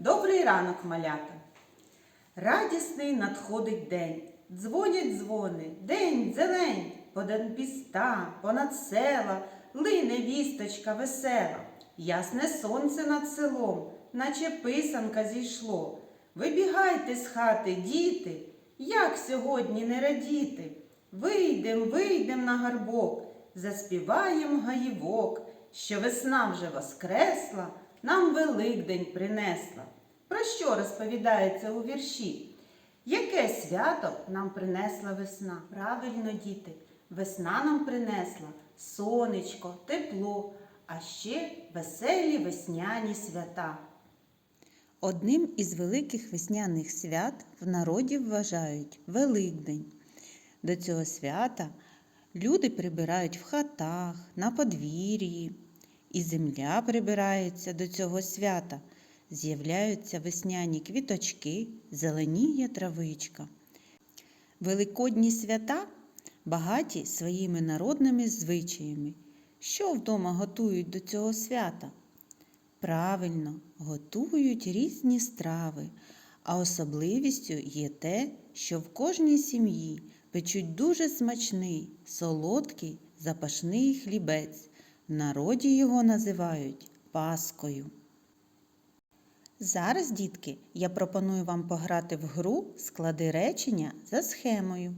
Добрий ранок, малята. Радісний надходить день. Дзвонять дзвони, день зелень, понад міста, понад села, лине вісточка весела. Ясне сонце над селом, наче писанка зійшло. Вибігайте з хати, діти, як сьогодні не радіти. Вийдем, вийдем на гарбок, заспіваєм гаївок, що весна вже воскресла, нам Великдень принесла. Про що розповідається у вірші? Яке свято нам принесла весна? Правильно, діти, весна нам принесла сонечко, тепло, а ще веселі весняні свята. Одним із великих весняних свят в народі вважають Великдень. До цього свята люди прибирають в хатах, на подвір'ї, і земля прибирається до цього свята. З'являються весняні квіточки, зеленіє травичка. Великодні свята багаті своїми народними звичаями. Що вдома готують до цього свята? Правильно, готують різні страви, а особливістю є те, що в кожній сім'ї печуть дуже смачний, солодкий, запашний хлібець. В народі його називають паскою. Зараз, дітки, я пропоную вам пограти в гру склади речення за схемою.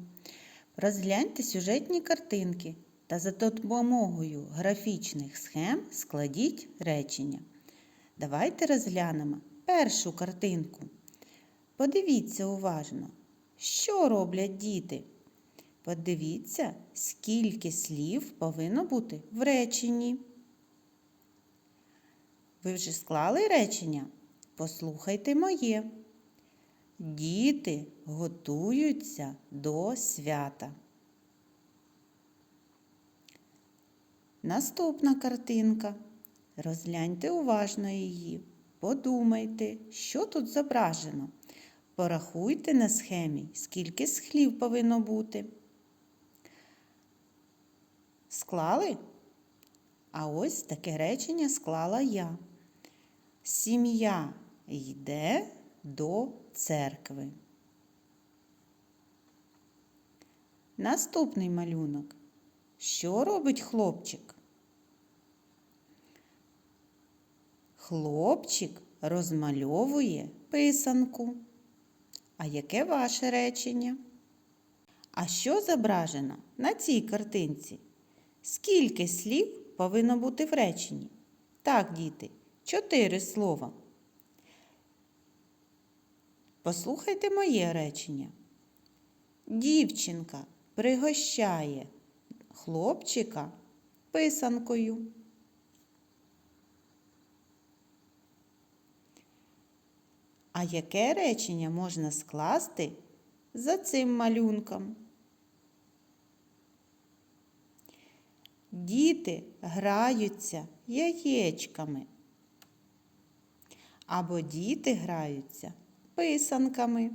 Розгляньте сюжетні картинки та за допомогою графічних схем складіть речення. Давайте розглянемо першу картинку. Подивіться уважно, що роблять діти. Подивіться, скільки слів повинно бути в реченні. Ви вже склали речення? Послухайте моє. Діти готуються до свята. Наступна картинка. Розгляньте уважно її. Подумайте, що тут зображено. Порахуйте на схемі, скільки слів повинно бути. Склали? А ось таке речення склала я. Сім'я йде до церкви. Наступний малюнок. Що робить хлопчик? Хлопчик розмальовує писанку. А яке ваше речення? А що зображено на цій картинці? Скільки слів повинно бути в реченні? Так, діти, чотири слова. Послухайте моє речення. Дівчинка пригощає хлопчика писанкою. А яке речення можна скласти за цим малюнком? Діти граються яєчками. Або діти граються писанками.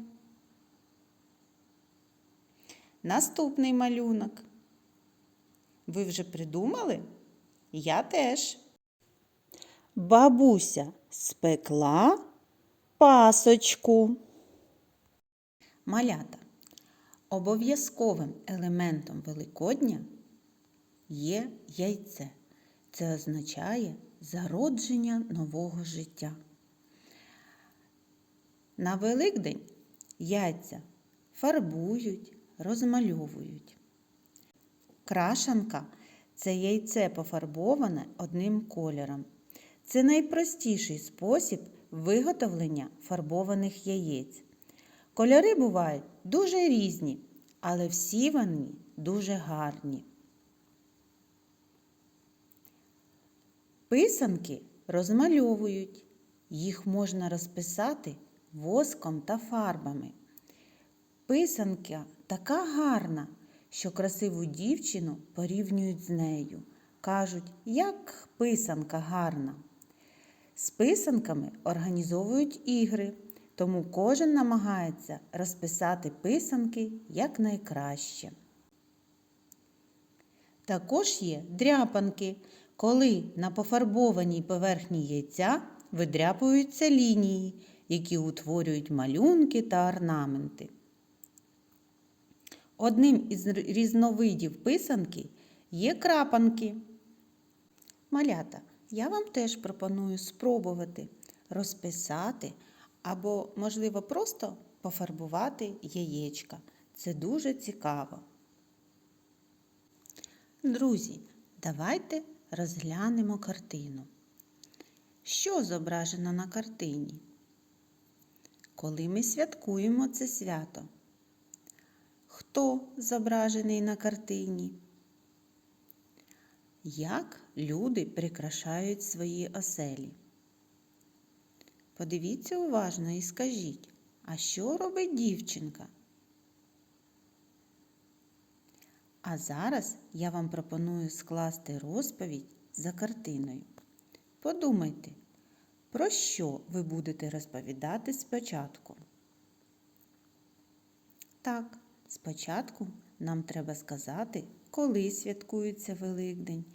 Наступний малюнок. Ви вже придумали? Я теж. Бабуся спекла пасочку. Малята. Обов'язковим елементом Великодня є яйце. Це означає зародження нового життя. На Великдень яйця фарбують, розмальовують. Крашанка це яйце пофарбоване одним кольором. Це найпростіший спосіб виготовлення фарбованих яєць. Кольори бувають дуже різні, але всі вони дуже гарні. Писанки розмальовують. Їх можна розписати воском та фарбами. Писанка така гарна, що красиву дівчину порівнюють з нею. Кажуть, як писанка гарна. З писанками організовують ігри, тому кожен намагається розписати писанки якнайкраще. Також є дряпанки, коли на пофарбованій поверхні яйця видряпуються лінії, які утворюють малюнки та орнаменти. Одним із різновидів писанки є крапанки. Малята, я вам теж пропоную спробувати розписати або, можливо, просто пофарбувати яєчка. Це дуже цікаво. Друзі, давайте розглянемо картину. Що зображено на картині? Коли ми святкуємо це свято? Хто зображений на картині? Як люди прикрашають свої оселі? Подивіться уважно і скажіть, а що робить дівчинка? А зараз я вам пропоную скласти розповідь за картиною. Подумайте, про що ви будете розповідати спочатку? Так, спочатку нам треба сказати, коли святкується Великдень,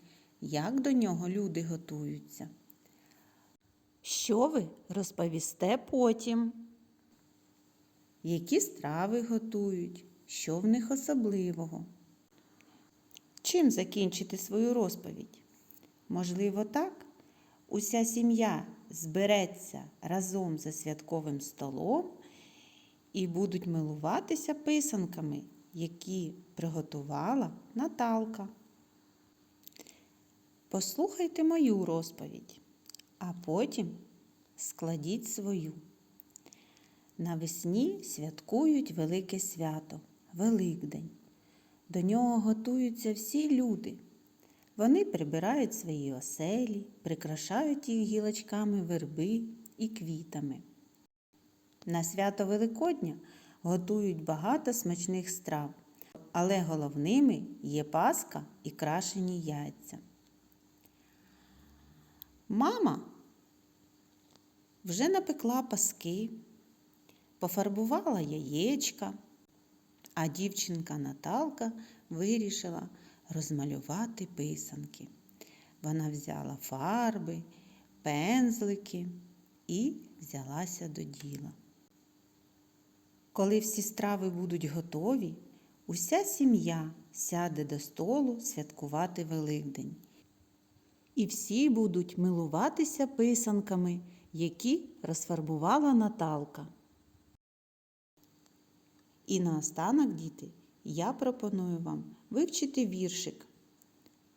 як до нього люди готуються. Що ви розповісте потім? Які страви готують, що в них особливого? Чим закінчити свою розповідь? Можливо, так? Уся сім'я збереться разом за святковим столом і будуть милуватися писанками, які приготувала Наталка. Послухайте мою розповідь, а потім складіть свою. Навесні святкують велике свято Великдень. До нього готуються всі люди. Вони прибирають свої оселі, прикрашають їх гілочками верби і квітами. На свято Великодня готують багато смачних страв, але головними є паска і крашені яйця. Мама вже напекла паски, пофарбувала яєчка, а дівчинка Наталка вирішила розмалювати писанки. Вона взяла фарби, пензлики і взялася до діла. Коли всі страви будуть готові, уся сім'я сяде до столу святкувати Великдень. І всі будуть милуватися писанками, які розфарбувала Наталка. І наостанок, діти, я пропоную вам вивчити віршик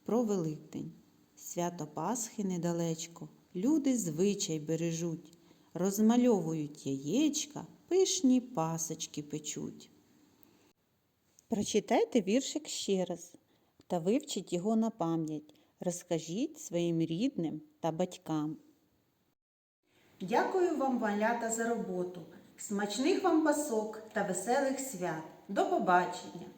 про Великдень. Свято Пасхи недалечко, люди звичай бережуть, розмальовують яєчка, пишні пасочки печуть. Прочитайте віршик ще раз та вивчіть його на пам'ять. Розкажіть своїм рідним та батькам. Дякую вам, малята, за роботу. Смачних вам пасок та веселих свят. До побачення!